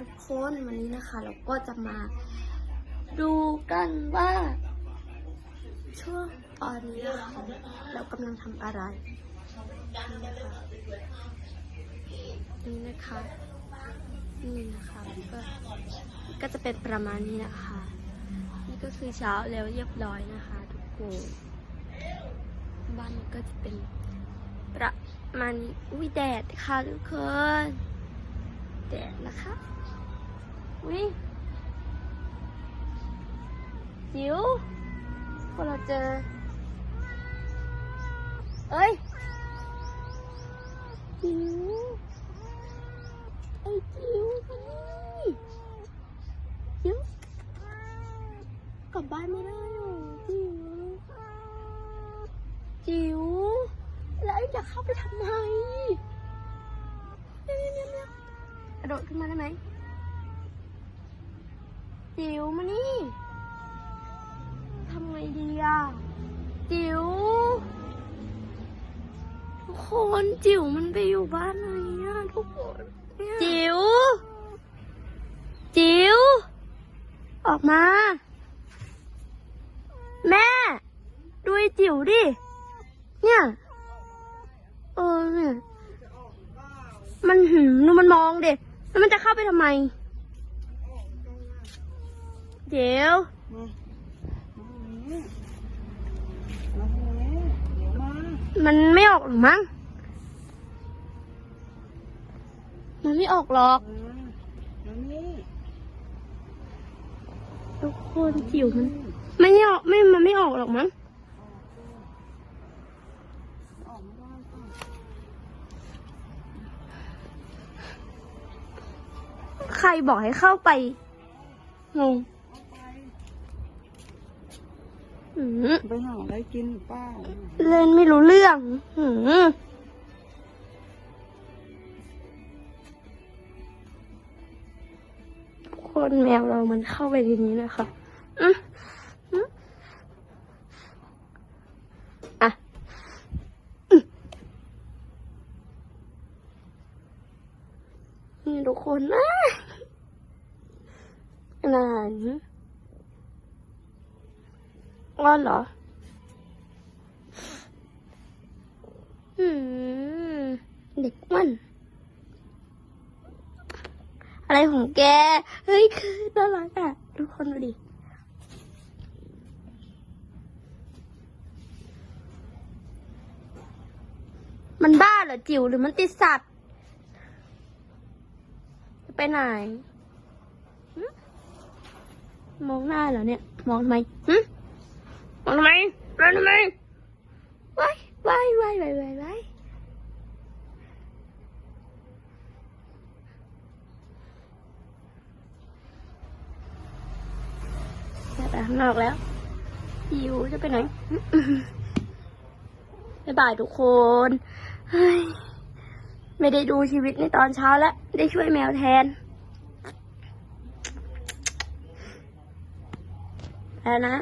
ทุกคนวันนี้นะคะ เราก็จะมาดูกันว่าช่วงตอนนี้นะคะเรากำลังทำอะไรนี่นะคะนี่นะคะก็ก็จะเป็นประมาณนี้นะคะ นี่ก็คือเช้าแล้วเรียบร้อยนะคะทุกคนบ้านก็จะเป็นประมาณนี้อุ้ยแดดค่ะทุกคน แดดนะคะอุ้ยจิ๋วพอเราเจอ เอ้ยจิ๋วไอ้จิ๋วนี่จิ๋วกลับบ้านไม่ได้หรอจิ๋วจิ๋วแล้วอ้จะเข้าไปทำไมเนี่ยเนี่ยเนี่ยเนี่ยกระ โดดขึ้นมาได้ไหมจิ๋วมานี่ทำไงดีอะจิ๋วทุกคนจิ๋วมันไปอยู่บ้านไหนอะทุกคนเนี่ยจิ๋วจิ๋วออกมา แม่ดูไอ้จิ๋วดิ เนี่ยเออเนี่ยมันหืมดูมันมองเด็ แล้วมันจะเข้าไปทำไม เดี๋ยว มามาตรงนี้เดี๋ยวมามันไม่ออกหรอมั้ง มันไม่ออกหรอก มามานี่ทุกคนจิ๋วมัน ไม่ออกไม่ มันไม่ออกหรอกมั้ง ออกไม่ได้ป่ะ ใครบอกให้เข้าไป งงเอาไปหืมไปหาอะไรกินหรือเปล่าเล่นไม่รู้เรื่องหืมทุกคนแมวเรามันเข้าไปในนี้นะคะอืมอืมอะอืมนี่ทุกคนนะ นานอ้อนเหรอ อืม เด็กมัน อะไรของแก เฮ้ย คือน่ารักอะ ทุกคนดูดิมันบ้าเหรอจิ๋วหรือมันติดสัตว์ จะไปไหน มองหน้าเหรอเนี่ย มองทำไมหึมองทำไมมองทำไมว้ายว้ายว้ายว้ายว้ายว้ายจะไปข้างนอกแล้วหิวจะไปไหนบ๊ายบายทุกคนเฮ้ยไม่ได้ดูชีวิตในตอนเช้าแล้ว ได้ช่วยแมวแทน แล้วนะ